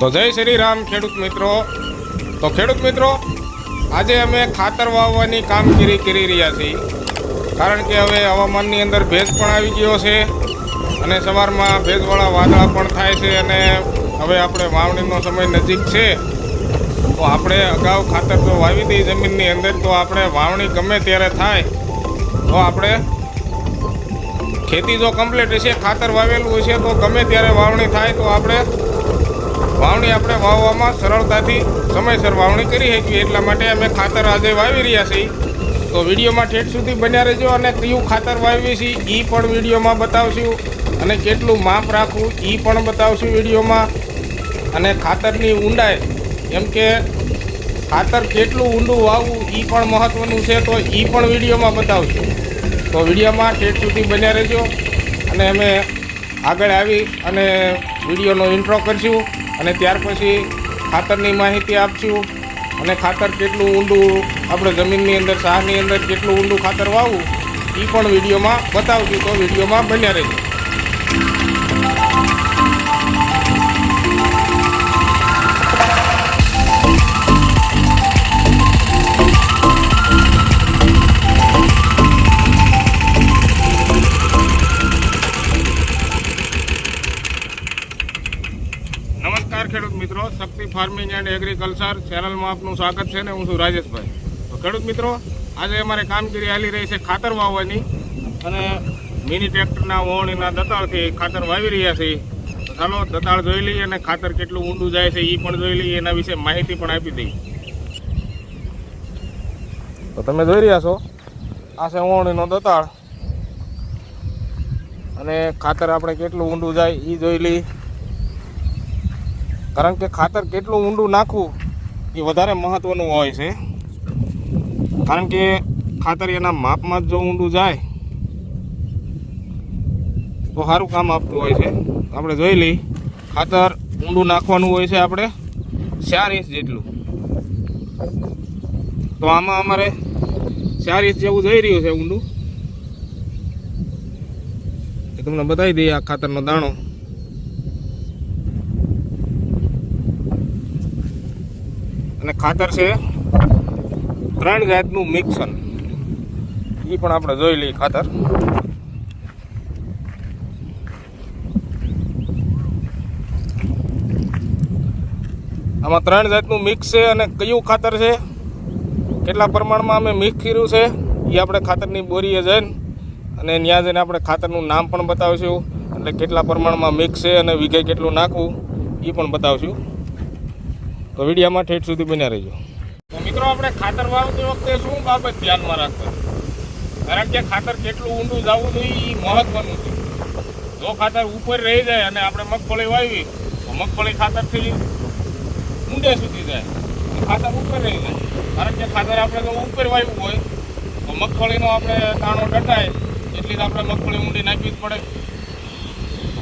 તો જય શ્રી રામ ખેડૂત મિત્રો. તો ખેડૂત મિત્રો, આજે અમે ખાતર વાવવાની કામગીરી કરી રહ્યા છીએ. કારણ કે હવે હવામાનની અંદર ભેજ પણ આવી ગયો છે અને સવારમાં ભેજવાળા વાદળા પણ થાય છે અને હવે આપણે વાવણીનો સમય નજીક છે. તો આપણે અગાઉ ખાતર જો વાવી દઈએ જમીનની અંદર, તો આપણે વાવણી ગમે ત્યારે થાય. તો આપણે ખેતી જો કમ્પ્લીટ હશે, ખાતર વાવેલું હશે, તો ગમે ત્યારે વાવણી થાય, તો આપણે વાવણી આપણે વાવવામાં સરળતાથી સમયસર વાવણી કરી શકીએ. એટલા માટે અમે ખાતર આજે વાવી રહ્યા છીએ. તો વિડીયોમાં ઠેઠ સુધી બન્યા રહેજો અને કયું ખાતર વાવીએ છીએ એ પણ વિડીયોમાં બતાવશું. અને કેટલું માપ રાખવું એ પણ બતાવશું વિડીયોમાં. અને ખાતરની ઊંડાઈ, એમ કે ખાતર કેટલું ઊંડું વાવવું એ પણ મહત્ત્વનું છે, તો એ પણ વિડીયોમાં બતાવશું. તો વિડીયોમાં ઠેઠ સુધી બન્યા રહેજો. અને અમે આગળ આવી અને વિડીયોનો ઇન્ટ્રો કરશું. અને ત્યાર પછી ખાતરની માહિતી આપશું અને ખાતર કેટલું ઊંડું, આપણે જમીનની અંદર, સારની અંદર કેટલું ઊંડું ખાતર વાવવું એ પણ વિડીયોમાં બતાવશું. તો વિડીયોમાં બન્યા રહેજો. ફાર્મિંગ એન્ડ એગ્રીકલ્ચર ચેનલમાં આપનું સ્વાગત છે ને હું છું રાજેશભાઈ. તો ખેડૂત મિત્રો, આજે અમારે કામગીરી હાલી રહી છે ખાતર વાવવાની અને મિની ટ્રેક્ટરના ઓવણીના દતાળથી ખાતર વાવી રહ્યા છીએ. તો ચાલો દતાળ જોઈ લઈએ અને ખાતર કેટલું ઊંડું જાય છે એ પણ જોઈ લઈએ, એના વિશે માહિતી પણ આપી દઈએ. તો તમે જોઈ રહ્યા છો, આ છે ઓવણીનો દતાળ. અને ખાતર આપણે કેટલું ઊંડું જાય એ જોઈ લઈએ. કારણ કે ખાતર કેટલું ઊંડું નાખવું એ વધારે મહત્ત્વનું હોય છે. કારણ કે ખાતર એના માપમાં જ જો ઊંડું જાય, તો સારું કામ આપતું હોય છે. આપણે જોઈ લઈ ખાતર ઊંડું નાખવાનું હોય છે આપણે ચાર ઇંચ જેટલું. તો આમાં અમારે ચાર ઇંચ જેવું જઈ રહ્યું છે ઊંડું. તમને બતાવી દઈએ આ ખાતરનો દાણો. અને ખાતર છે ત્રણ જાતનું મિક્સન એ પણ આપણે જોઈ લઈએ ખાતર. આમાં ત્રણ જાતનું મિક્સ છે અને કયું ખાતર છે? કેટલા પ્રમાણમાં અમે મિક્સ કર્યું છે? એ આપણે ખાતરની બોરીએ જઈને અને ત્યાં જઈને આપણે ખાતરનું નામ પણ બતાવીશું. એટલે કેટલા પ્રમાણમાં મિક્સ છે અને વીઘે કેટલું નાખવું એ પણ બતાવશું. તો વિડીયામાં ઠેઠ સુધી બન્યા રહેજો. તો મિત્રો, આપણે ખાતર વાવતી વખતે શું બાબત ધ્યાનમાં રાખવાની? કારણ કે ખાતર કેટલું ઊંડું જવું જોઈએ એ મહત્વનું છે. જો ખાતર ઉપર રહી જાય અને આપણે મગફળી વાવી તો મગફળી ખાતરથી ઊંડે સુધી જાય. ખાતર ઉપર રહી જાય. કારણ કે ખાતર આપણે જો ઉપર વાવ્યું હોય, તો મગફળીનો આપણે દાણો ડટાય, એટલી જ આપણે મગફળી ઊંડી નાખવી જ પડે.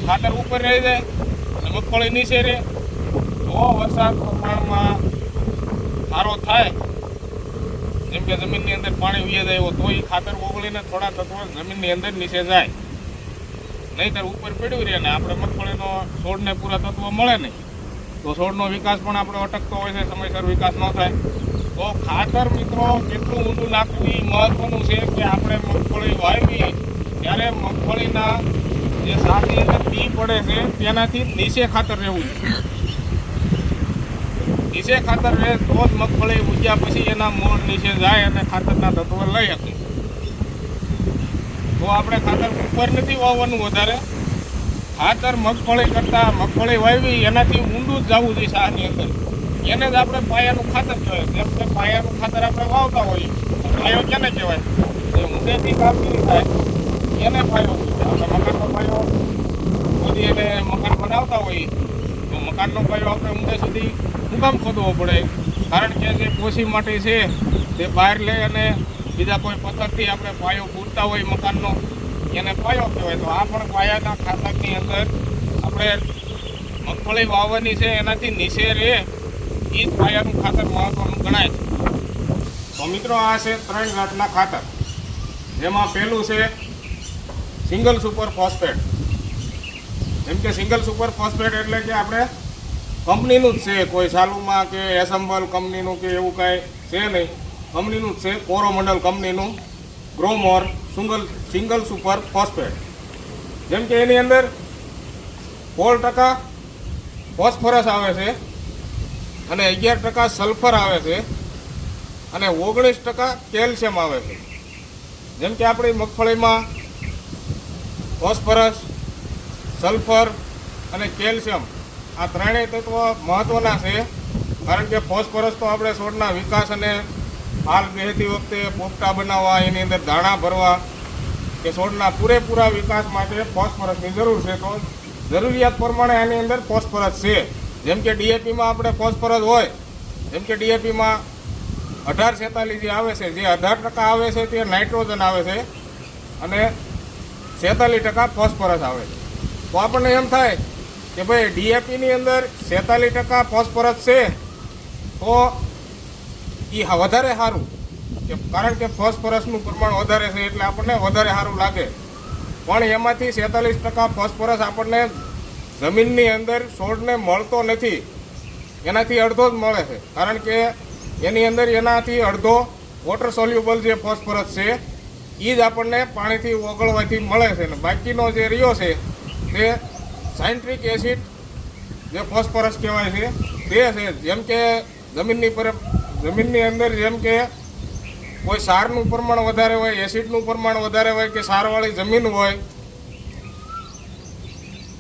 ખાતર ઉપર રહી જાય અને મગફળી નીચે રહે જો વરસાદ પ્રમાણમાં સારો થાય. જેમ કે જમીનની અંદર પાણી વીએ જાય તો એ ખાતર ઓગળીને થોડા તત્વો જમીનની અંદર નીચે જાય. નહીંતર ઉપર પડ્યું રહે ને આપણે મગફળીનો છોડને પૂરા તત્વો મળે નહીં. તો છોડનો વિકાસ પણ આપણો અટકતો હોય છે, સમયસર વિકાસ ન થાય. તો ખાતર મિત્રો કેટલું ઊંડું નાખવું એ મહત્વનું છે કે આપણે મગફળી વાવી ત્યારે મગફળીના જે સાથી અંદર બી પડે છે, તેનાથી નીચે ખાતર રહેવું જોઈએ. નીચે ખાતર રહે તો જ મગફળી ઉગ્યા પછી એના મૂળ નીચે જાય અને ખાતરના તત્વો લઈ શકે તો આપણે ખાતર ઉપર નથી વાવવાનું વધારે. ખાતર મગફળી કરતાં મગફળી વાવી, એનાથી ઊંડું જ જવું જોઈએ શાહની અંદર. એને જ આપણે પાયાનું ખાતર કહેવાય. જેમ કે પાયાનું ખાતર આપણે વાવતા હોઈએ પાયો કેને કહેવાય? એ ઊંડેથી કામગીરી થાય. એને પાયો આપણે મકાનનો પાયો બધી એને મકાન બનાવતા હોઈએ. તો પાયો આપણે ઊંડે સુધી મુકામ કામ ખોદવો પડે. કારણ કે જે પોસી માટી છે, તે બહાર લઈ અને બીજા કોઈ પથ્થરથી આપણે પાયો પૂરતા હોય મકાનનો, એને પાયો કહેવાય. તો આ પણ પાયાના ખાતરની અંદર આપણે મગફળી વાવવાની છે, એનાથી નીચે એ જ પાયાનું ખાતર મહત્વનું ગણાય છે. તો મિત્રો, આ છે ત્રણ જાતના ખાતર. જેમાં પહેલું છે સિંગલ સુપર ફોસ્ફેટ. જેમ કે સિંગલ સુપર ફોસ્ફેટ એટલે કે આપણે કંપનીનું જ છે, કોઈ સાલુમાં કે એસેમ્બલ કંપનીનું કે એવું કાંઈ છે નહીં. કંપનીનું જ છે, કોરોમંડલ કંપનીનું, Gromor, single single super phosphate. જેમ કે એની અંદર સોળ ટકા ફોસ્ફરસ આવે છે અને અગિયાર ટકા સલ્ફર આવે છે અને ઓગણીસ ટકા કેલ્શિયમ આવે છે. જેમ કે આપણી મગફળીમાં ફોસ્ફરસ, સલ્ફર અને કેલ્શિયમ આ ત્રણેય તત્વ મહત્ત્વના છે, કારણ કે ફોસ્ફરસ તો આપણે છોડના વિકાસ અને હાલ બેહતી વખતે પોપટા બનાવવા, એની અંદર દાણા ભરવા કે છોડના પૂરેપૂરા વિકાસ માટે ફોસ્ફરસની જરૂર છે. તો જરૂરિયાત પ્રમાણે આની અંદર ફોસ્ફરસ છે. જેમ કે ડીએપીમાં આપણે ફોસ્ફરસ હોય જેમ કે ડીએપીમાં અઢાર છેતાલીસ જે આવે છે, જે અઢાર ટકા આવે છે તે નાઇટ્રોજન આવે છે અને છેતાલીસ ટકા ફોસ્ફરસ આવે છે. તો આપણને એમ થાય કે ભાઈ ડીએપીની અંદર સેતાલીસ ટકા ફોસ્ફરસ છે, તો એ વધારે સારું. કે કારણ કે ફોસ્ફરસનું પ્રમાણ વધારે છે, એટલે આપણને વધારે સારું લાગે. પણ એમાંથી સેતાલીસ ટકા ફોસ્ફરસ આપણને જમીનની અંદર છોડને મળતો નથી. એનાથી અડધો જ મળે છે. કારણ કે એની અંદર એનાથી અડધો વોટર સોલ્યુબલ જે ફોસ્ફરસ છે એ જ આપણને પાણીથી ઓગળવાથી મળે છે. અને બાકીનો જે રહ્યો છે, તે સાયન્ટ્રિક એસિડ જે ફોસ્ફરસ કહેવાય છે, તે છે. જેમ કે જમીનની પર, જમીનની અંદર જેમ કે કોઈ સારનું પ્રમાણ વધારે હોય, એસિડનું પ્રમાણ વધારે હોય કે સારવાળી જમીન હોય,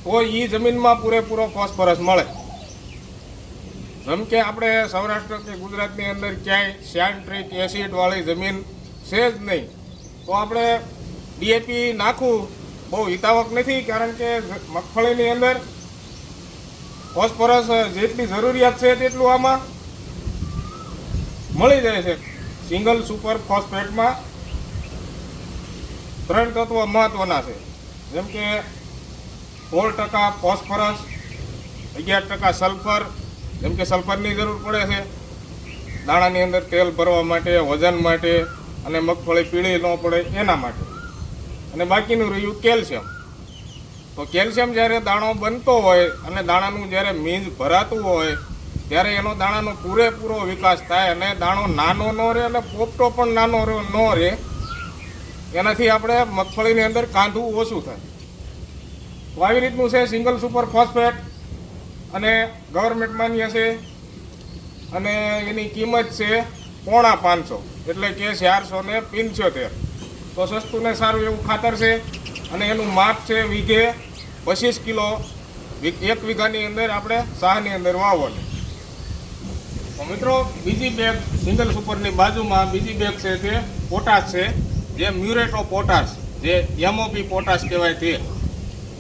તો એ જમીનમાં પૂરેપૂરો ફોસ્ફરસ મળે. જેમ કે આપણે સૌરાષ્ટ્ર કે ગુજરાતની અંદર ક્યાંય સેન્ટ્રિક એસિડવાળી જમીન છે જ નહીં. તો આપણે ડીએપી નાખવું બહુ હિતાવક નથી, કારણ કે મગફળીની અંદર ફોસ્ફરસ જેટલી જરૂરિયાત છે તેટલું આમાં મળી જાય છે. સિંગલ સુપર ફોસ્ફેટમાં ત્રણ તત્વો મહત્વના છે. જેમ કે સોળ ટકા ફોસ્ફરસ, અગિયાર ટકા સલ્ફર, જેમ કે સલ્ફરની જરૂર પડે છે. દાણાની અંદર તેલ ભરવા માટે, વજન માટે અને મગફળી પીળી ન પડે એના માટે. અને બાકીનું રહ્યું કેલ્શિયમ. તો કેલ્શિયમ જ્યારે દાણો બનતો હોય અને દાણાનું જ્યારે મીંજ ભરાતું હોય, ત્યારે એનો દાણાનો પૂરેપૂરો વિકાસ થાય અને દાણો નાનો ન રહે અને પોપટો પણ નાનો ન રહે, એનાથી આપણે મગફળીની અંદર કાંધું ઓછું થાય. તો આવી રીતનું છે સિંગલ સુપર ફોસ્ફેટ અને ગવર્મેન્ટ માન્ય છે અને એની કિંમત છે પોણા પાંચસો, એટલે કે ચારસો ને પંચોતેર. તો સસ્તું ને સારું એવું ખાતર છે અને એનું માપ છે વીઘે પચીસ કિલો. એક વીઘાની અંદર આપણે શાહની અંદર વાવવાની. મિત્રો, બીજી બેગ સિંગલ સુપરની બાજુમાં બીજી બેગ છે તે પોટાશ છે, જે મ્યુરેટો પોટાશ, જે એમઓપી પોટાશ કહેવાય તે.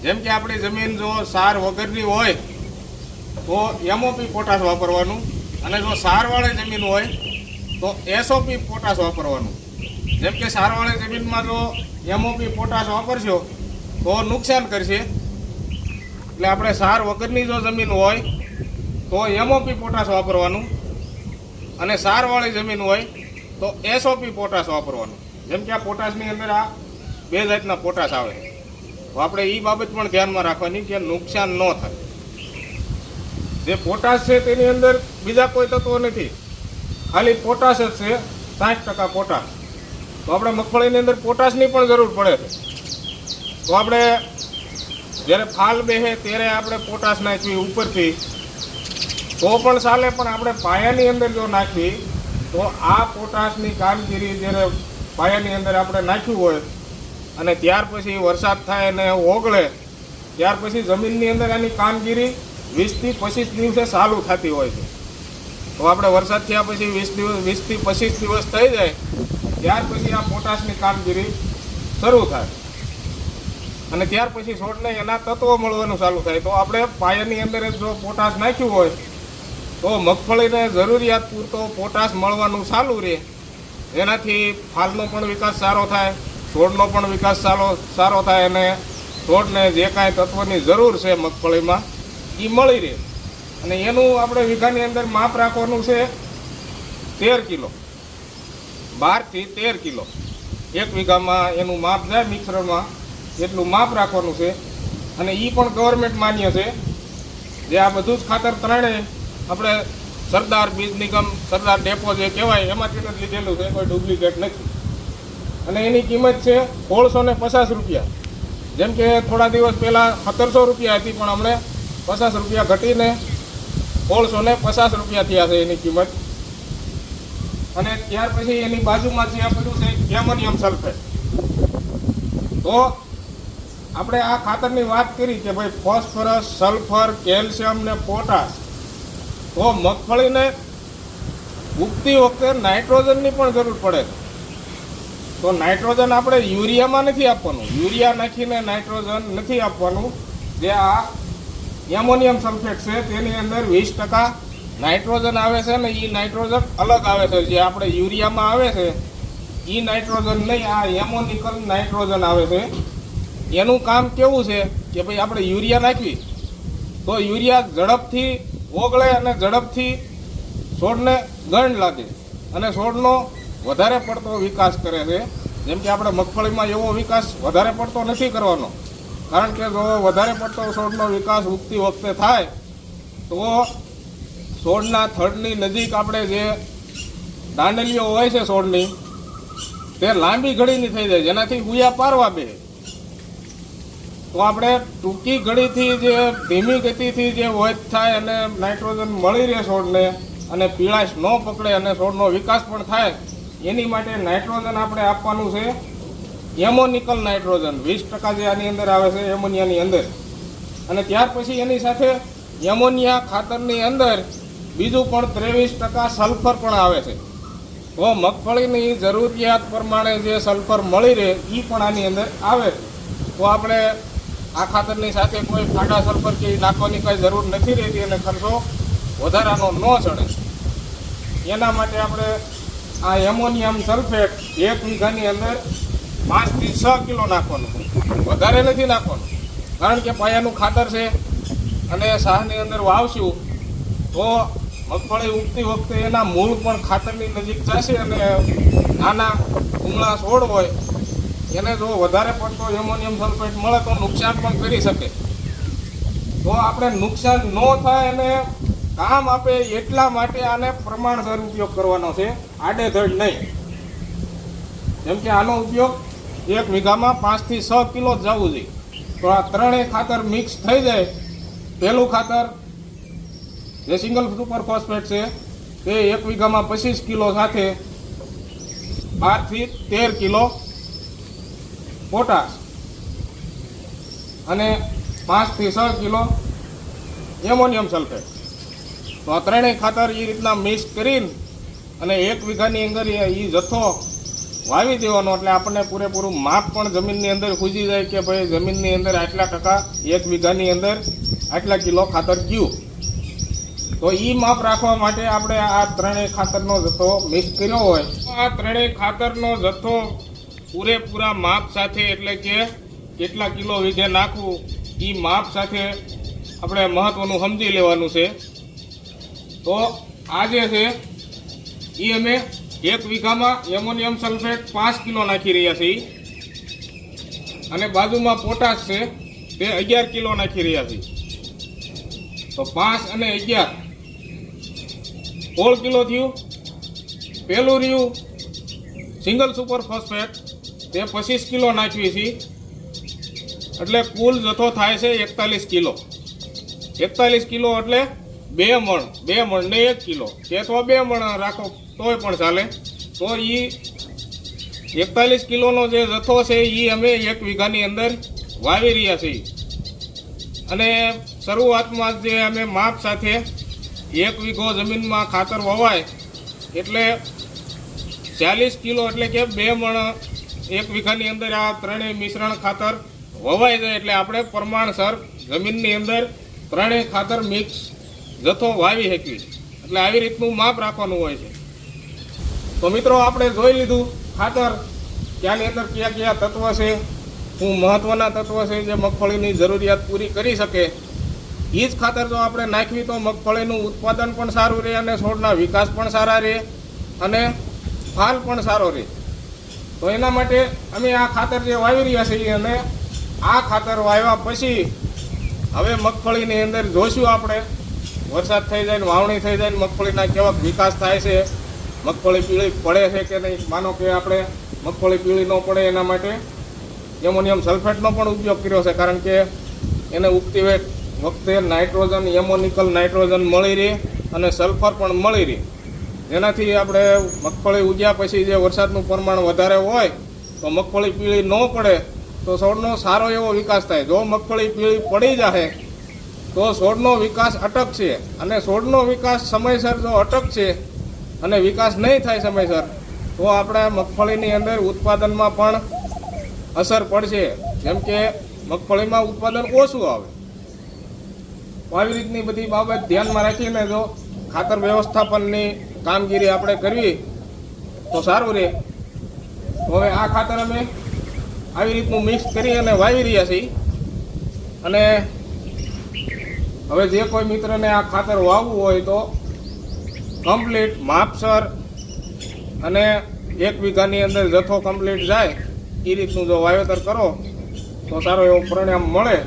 જેમ કે આપણી જમીન જો સાર વગરની હોય, તો એમઓપી પોટાશ વાપરવાનું. અને જો સારવાળી જમીન હોય, તો એસઓપી પોટાશ વાપરવાનું. જેમ કે સારવાળી જમીનમાં જો એમઓપી પોટાશ વાપરશો, તો નુકસાન કરશે. એટલે આપણે સાર વગરની જો જમીન હોય, તો એમઓપી પોટાશ વાપરવાનું. અને સારવાળી જમીન હોય, તો એસઓપી પોટાશ વાપરવાનું. જેમ કે આ પોટાશની અંદર આ બે જાતના પોટાશ આવે. તો આપણે એ બાબત પણ ધ્યાનમાં રાખવાની કે નુકસાન ન થાય. જે પોટાશ છે તેની અંદર બીજા કોઈ તત્વો નથી. ખાલી પોટાશ જ છે, સાઠ ટકા પોટાશ. તો આપણે મગફળીની અંદર પોટાશની પણ જરૂર પડે. છે તો આપણે જ્યારે ફાલ બેહે ત્યારે આપણે પોટાશ નાખવી ઉપરથી. તો પણ ચાલે, પણ આપણે પાયાની અંદર જો નાખવી, તો આ પોટાશની કામગીરી જ્યારે પાયાની અંદર આપણે નાખ્યું હોય અને ત્યાર પછી વરસાદ થાય અને ઓગળે, ત્યાર પછી જમીનની અંદર આની કામગીરી વીસથી પચીસ દિવસે ચાલુ થતી હોય છે. તો આપણે વરસાદ થયા પછી વીસ દિવસ વીસથી પચીસ દિવસ થઈ જાય ત્યાર પછી આ પોટાશની કામગીરી શરૂ થાય. અને ત્યાર પછી છોડને એના તત્વો મળવાનું ચાલુ થાય. તો આપણે પાયાની અંદર જો પોટાશ નાખ્યું હોય, તો મગફળીને જરૂરિયાત પૂરતો પોટાશ મળવાનું ચાલુ રહે. એનાથી ફાલનો પણ વિકાસ સારો થાય, છોડનો પણ વિકાસ સારો સારો થાય અને છોડને જે કાંઈ તત્વની જરૂર છે મગફળીમાં એ મળી રહે. અને એનું આપણે વીઘાની અંદર માપ રાખવાનું છે તેર કિલો. બારથી તેર કિલો. એક વીઘામાં એનું માપ જાય મિશ્રણમાં, એટલું માપ રાખવાનું છે. અને એ પણ ગવર્મેન્ટ માન્ય છે. જે આ બધું જ ખાતર ત્રણેય આપણે સરદાર બીજ નિગમ, સરદાર ડેપો જે કહેવાય, એમાંથી જ લીધેલું છે, કોઈ ડુપ્લિકેટ નથી. અને એની કિંમત છે સોળસો ને પચાસ રૂપિયા. જેમ કે થોડા દિવસ પહેલાં સત્તરસો રૂપિયા હતી, પણ હમણે પચાસ રૂપિયા ઘટીને સોળસો ને પચાસ રૂપિયા થયા છે એની કિંમત. અને ત્યાર પછી એની બાજુમાં જે આપેલું છે, એમોનિયમ સલ્ફેટ. તો આપણે આ ખાતરની વાત કરી કે ભાઈ ફોસ્ફરસ, સલ્ફર, કેલ્શિયમ ને પોટાશ. તો મગફળીને ઉગતી વખતે નાઇટ્રોજનની પણ જરૂર પડે. તો નાઇટ્રોજન આપણે યુરિયામાં નથી આપવાનું. યુરિયા નાખીને નાઇટ્રોજન નથી આપવાનું. જે આ એમોનિયમ સલ્ફેટ છે, તેની અંદર વીસ ટકા નાઇટ્રોજન આવે છે ને એ નાઇટ્રોજન અલગ આવે છે. જે આપણે યુરિયામાં આવે છે એ નાઇટ્રોજન નહીં, આ એમોનિકલ નાઇટ્રોજન આવે છે. એનું કામ કેવું છે કે ભાઈ આપણે યુરિયા નાખવી. તો યુરિયા ઝડપથી ઓગળે અને ઝડપથી છોડને ગંડ લાગે. અને છોડનો વધારે પડતો વિકાસ કરે છે. જેમ કે આપણે મગફળીમાં એવો વિકાસ વધારે પડતો નથી કરવાનો. કારણ કે જો વધારે પડતો છોડનો વિકાસ ઉગતી વખતે થાય, તો છોડના થડની નજીક આપણે જે દાંડલીઓ હોય છે છોડની તે લાંબી ઘડીની થઈ જાય, જેનાથી હુયા પારવા બે તો આપણે ટૂંકી ઘડીથી જે ધીમી ગતિથી જે વધ થાય અને નાઇટ્રોજન મળી રહે છોડને અને પીળાશ ન પકડે અને છોડનો વિકાસ પણ થાય, એની માટે નાઇટ્રોજન આપણે આપવાનું છે એમોનિકલ નાઇટ્રોજન. વીસ ટકા જે આની અંદર આવે છે એમોનિયાની અંદર. અને ત્યાર પછી એની સાથે એમોનિયા ખાતરની અંદર બીજું પણ ત્રેવીસ ટકા સલ્ફર પણ આવે છે. તો મગફળીની જરૂરિયાત પ્રમાણે જે સલ્ફર મળી રહે એ પણ આની અંદર આવે તો આપણે આ ખાતરની સાથે કોઈ ફાટા સલ્ફર કે નાખવાની કાંઈ જરૂર નથી રહેતી અને ખર્ચો વધારાનો ન ચડે. એના માટે આપણે આ એમોનિયમ સલ્ફેટ એક વીઘાની અંદર પાંચથી છ કિલો નાખવાનું. વધારે નથી નાખવાનું. કારણ કે પાયાનું ખાતર છે અને શાહની અંદર વાવશું તો મગફળી ઉગતી વખતે એના મૂળ પણ ખાતરની નજીક જશે અને નાના ઉમળા છોડ હોય, એને જો વધારે પડતો એમોનિયમ સલ્ફેટ મળે તો નુકસાન પણ કરી શકે. તો આપણે નુકસાન ન થાય અને કામ આપે એટલા માટે આને પ્રમાણસર ઉપયોગ કરવાનો છે, આડેધડ નહીં. જેમ કે આનો ઉપયોગ એક વીઘામાં પાંચથી છ કિલો જવું જોઈએ. તો આ ત્રણેય ખાતર મિક્સ થઈ જાય. પહેલું ખાતર જે સિંગલ સુપર ફોસ્ફેટ છે, તે એક વીઘામાં પચીસ કિલો સાથે બારથી તેર કિલો પોટાશ અને પાંચથી છ કિલો એમોનિયમ સલ્ફેટ. તો આ ત્રણેય ખાતર એ રીતના મિક્સ કરીને અને એક વીઘાની અંદર એ જથ્થો વાવી દેવાનો એટલે આપણને પૂરેપૂરું માપ પણ જમીનની અંદર ખૂજી જાય કે ભાઈ જમીનની અંદર આટલા ટકા એક વીઘાની અંદર આટલા કિલો ખાતર ગયું. તો એ માપ રાખવા માટે આપણે આ ત્રણેય ખાતરનો જથ્થો મિક્સ કર્યો હોય. આ ત્રણેય ખાતરનો જથ્થો પૂરેપૂરા માપ સાથે એટલે કે કેટલા કિલો વીઘે નાખવું એ માપ સાથે આપણે મહત્ત્વનું સમજી લેવાનું છે. તો આ જે છે એ અમે એક વીઘામાં એમોનિયમ સલ્ફેટ પાંચ કિલો નાખી રહ્યા છીએ. અને બાજુમાં પોટાશ છે તે અગિયાર કિલો નાખી રહ્યા છીએ. તો પાંચ અને અગિયાર. સોળ કિલો થયું. પહેલું રહ્યું સિંગલ સુપર ફોસ્ફેટ. તે પચીસ કિલો નાખવી છીએ એટલે કુલ જથ્થો થાય છે એકતાલીસ કિલો. એકતાલીસ કિલો એટલે બે મણ બે મણ ને એક કિલો. કે અથવા બે મણ રાખો, તોય પણ ચાલે. તો એ એકતાલીસ કિલોનો જે જથ્થો છે એ અમે એક વીઘાની અંદર વાવી રહ્યા છીએ. અને શરૂઆતમાં જે અમે માપ સાથે એક વીઘો જમીનમાં ખાતર વવાય, એટલે ચાલીસ કિલો એટલે કે બે મણ એક વીઘાની અંદર આ ત્રણેય મિશ્રણ ખાતર વવાઈ જાય એટલે આપણે પ્રમાણસર જમીનની અંદર ત્રણેય ખાતર મિક્સ જથ્થો વાવી શકીએ એટલે આવી રીતનું માપ રાખવાનું હોય છે. તો મિત્રો આપણે જોઈ લીધું ખાતર ક્યાંની અંદર કયા કયા તત્વ છે, શું મહત્ત્વના તત્વ છે જે મગફળીની જરૂરિયાત પૂરી કરી શકે એ જ ખાતર જો આપણે નાખવી તો મગફળીનું ઉત્પાદન પણ સારું રહે અને છોડના વિકાસ પણ સારા રહે અને ફાલ પણ સારો રહે. તો એના માટે અમે આ ખાતર જે વાવી રહ્યા છીએ અને આ ખાતર વાવ્યા પછી હવે મગફળીની અંદર જોશું આપણે. વરસાદ થઈ જાય ને વાવણી થઈ જાય ને મગફળીના કેવા વિકાસ થાય છે. મગફળી પીળી પડે છે કે નહીં, માનો કે આપણે મગફળી પીળી ન પડે એના માટે એમોનિયમ સલ્ફેટનો પણ ઉપયોગ કર્યો છે, કારણ કે એને ઉગતી વે- વખતે નાઇટ્રોજન, એમોનિકલ નાઇટ્રોજન મળી રહે અને સલ્ફર પણ મળી રહે. જેનાથી આપણે મગફળી ઉગ્યા પછી જે વરસાદનું પ્રમાણ વધારે હોય, તો મગફળી પીળી ન પડે, તો છોડનો સારો એવો વિકાસ થાય. જો મગફળી પીળી પડી જાય તો છોડનો વિકાસ અટકશે અને છોડનો વિકાસ સમયસર જો અટકશે અને વિકાસ નહીં થાય સમયસર, તો આપણે મગફળીની અંદર ઉત્પાદનમાં પણ અસર પડશે. જેમ કે મગફળીમાં ઉત્પાદન ઓછું આવે. આવી રીતની બધી બાબત ધ્યાનમાં રાખીને જો ખાતર વ્યવસ્થાપનની કામગીરી આપણે કરવી, તો સારું રહે. હવે આ ખાતર અમે આવી રીતનું મિક્સ કરી અને વાવી રહ્યા છીએ. અને હવે જે કોઈ મિત્રને આ ખાતર વાવવું હોય તો કમ્પ્લીટ માપસર અને એક વીઘાની અંદર જથ્થો કમ્પ્લીટ જાય એ રીતનું જો વાવેતર કરો, તો સારો એવો પરિણામ મળે.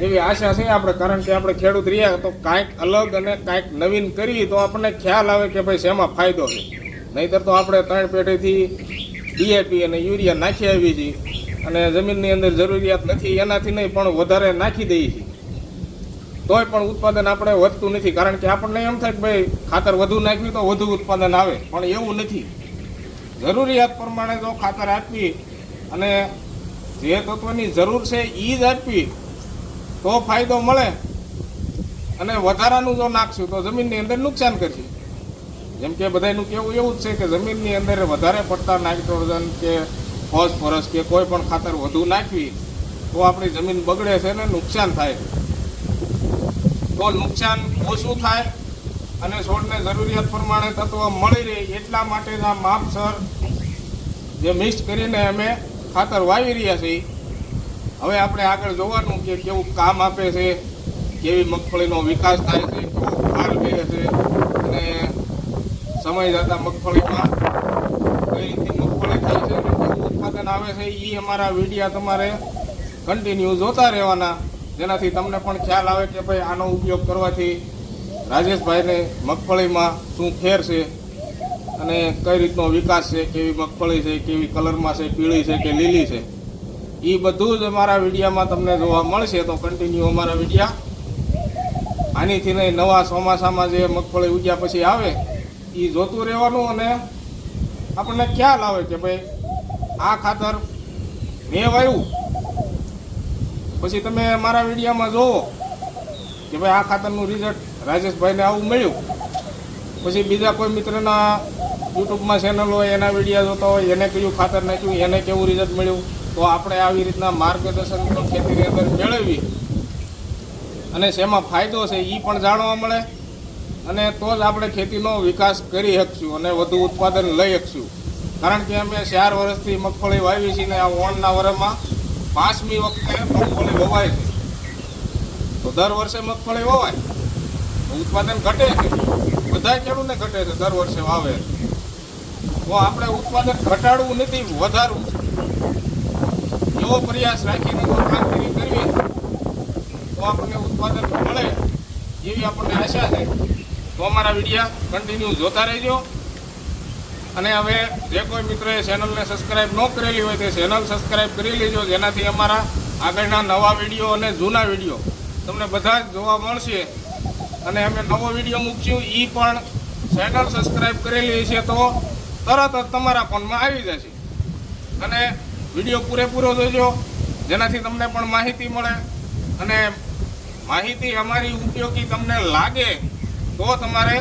એવી આશા છે આપણે, કારણ કે આપણે ખેડૂત રહ્યા તો કાંઈક અલગ અને કાંઈક નવીન કરીએ તો આપણને ખ્યાલ આવે કે ભાઈ શેમાં ફાયદો છે. નહીતર તો આપણે ત્રણ પેઢીથી ડીએપી અને યુરિયા નાખી આવી છીએ અને જમીનની અંદર જરૂરિયાત નથી, એનાથી નહીં, પણ વધારે નાખી દઈએ છીએ. તોય પણ ઉત્પાદન આપણે વધતું નથી, કારણ કે આપણને એમ થાય કે ભાઈ ખાતર વધુ નાખ્યું તો વધુ ઉત્પાદન આવે, પણ એવું નથી. જરૂરિયાત પ્રમાણે જો ખાતર આપવી અને જે તત્વની જરૂર છે એ જ આપવી તો ફાયદો મળે. અને વધારાનું જો નાખશું તો જમીનની અંદર નુકસાન કરશે. જેમ કે બધાનું કેવું એવું જ છે કે જમીનની અંદર વધારે પડતા નાઇટ્રોજન કે ફોસ્ફરસ કે કોઈ પણ ખાતર વધુ નાખવી તો આપણી જમીન બગડે છે ને નુકસાન થાય તો નુકસાન ઓછું થાય અને છોડને જરૂરિયાત પ્રમાણે તત્વ મળી રહે એટલા માટે જ આ માપસર જે મિક્સ કરીને અમે ખાતર વાવી રહ્યા છીએ હવે આપણે આગળ જોવાનું કે કેવું કામ આપે છે, કેવી મગફળીનો વિકાસ થાય છે, કેવો છે, અને સમય જતાં મગફળીમાં કઈ રીતની મગફળી થાય છે અને ઉત્પાદન આવે છે એ અમારા વિડીયા તમારે કન્ટિન્યુ જોતા રહેવાના. જેનાથી તમને પણ ખ્યાલ આવે કે ભાઈ આનો ઉપયોગ કરવાથી રાજેશભાઈને મગફળીમાં શું ફેર છે અને કઈ રીતનો વિકાસ છે, કેવી મગફળી છે, કેવી કલરમાં છે, પીળી છે કે લીલી છે. એ બધું જ અમારા વિડીયામાં તમને જોવા મળશે, તો કન્ટિન્યુ અમારા વિડીયા. આનીથી નહીં, નવા ચોમાસામાં જે મગફળી ઉગ્યા પછી આવે એ જોતું રહેવાનું અને આપણને ખ્યાલ આવે કે ભાઈ, આ ખાતર મેં વાવ્યું પછી તમે મારા વિડીયામાં જોવો કે ભાઈ, આ ખાતરનું રિઝલ્ટ રાજેશભાઈને આવું મળ્યું. પછી બીજા કોઈ મિત્રના યુટ્યુબમાં ચેનલ હોય, એના વિડીયા જોતા હોય, એને કયું ખાતર નાખ્યું, એને કેવું રિઝલ્ટ મળ્યું? તો આપણે આવી રીતના માર્ગદર્શન પણ ખેતીની અંદર મેળવી અને શેમાં ફાયદો છે એ પણ જાણવા મળે. અને તો જ આપણે ખેતીનો વિકાસ કરી શકશું અને વધુ ઉત્પાદન લઈ શકશું. કારણ કે અમે ચાર વર્ષથી મગફળી વાવી છીએ ને આ ઓણના વર્ષમાં પાંચમી વખતે મગફળી વવાય છે. તો દર વર્ષે મગફળી વવાય. ઉત્પાદન ઘટે છે. બધા ખેડૂતને ઘટે છે. દર વર્ષે વાવે તો આપણે ઉત્પાદન ઘટાડવું નથી, વધારવું છે. એવો પ્રયાસ રાખીને જો કામગીરી કરવી તો આપણને ઉત્પાદન મળે એવી આપણને આશા છે. તો અમારા વિડીયા કન્ટિન્યુ જોતા રહેજો. અને હવે જે કોઈ મિત્રોએ ચેનલને સબસ્ક્રાઈબ ન કરેલી હોય તે ચેનલ સબસ્ક્રાઈબ કરી લેજો. જેનાથી અમારા આગળના નવા વીડિયો અને જૂના વીડિયો તમને બધા જ જોવા મળશે. અને અમે નવો વીડિયો મૂક્યું એ પણ ચેનલ સબસ્ક્રાઈબ કરેલી છે તો તરત જ તમારા ફોનમાં આવી જશે. અને વીડિયો પૂરેપૂરો જોજો. જેનાથી તમને પણ માહિતી મળે. અને માહિતી અમારી ઉપયોગી તમને લાગે તો તમારે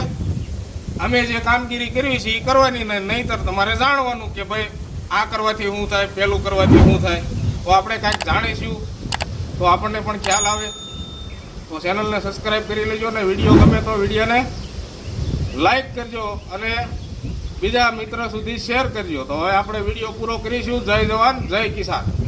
અમે જે કામગીરી કરવી છે એ કરવાની ને નહીંતર તમારે જાણવાનું કે ભાઈ આ કરવાથી શું થાય, પેલું કરવાથી શું થાય. તો આપણે કાંઈક જાણીશું. તો આપણને પણ ખ્યાલ આવે. તો ચેનલને સબસ્ક્રાઈબ કરી લેજો અને વીડિયો ગમે તો વિડીયોને લાઈક કરજો અને બીજા મિત્ર સુધી શેર કરજો. તો હવે આપણે વીડિયો પૂરો કરીશું. જય જવાન, જય કિસાન.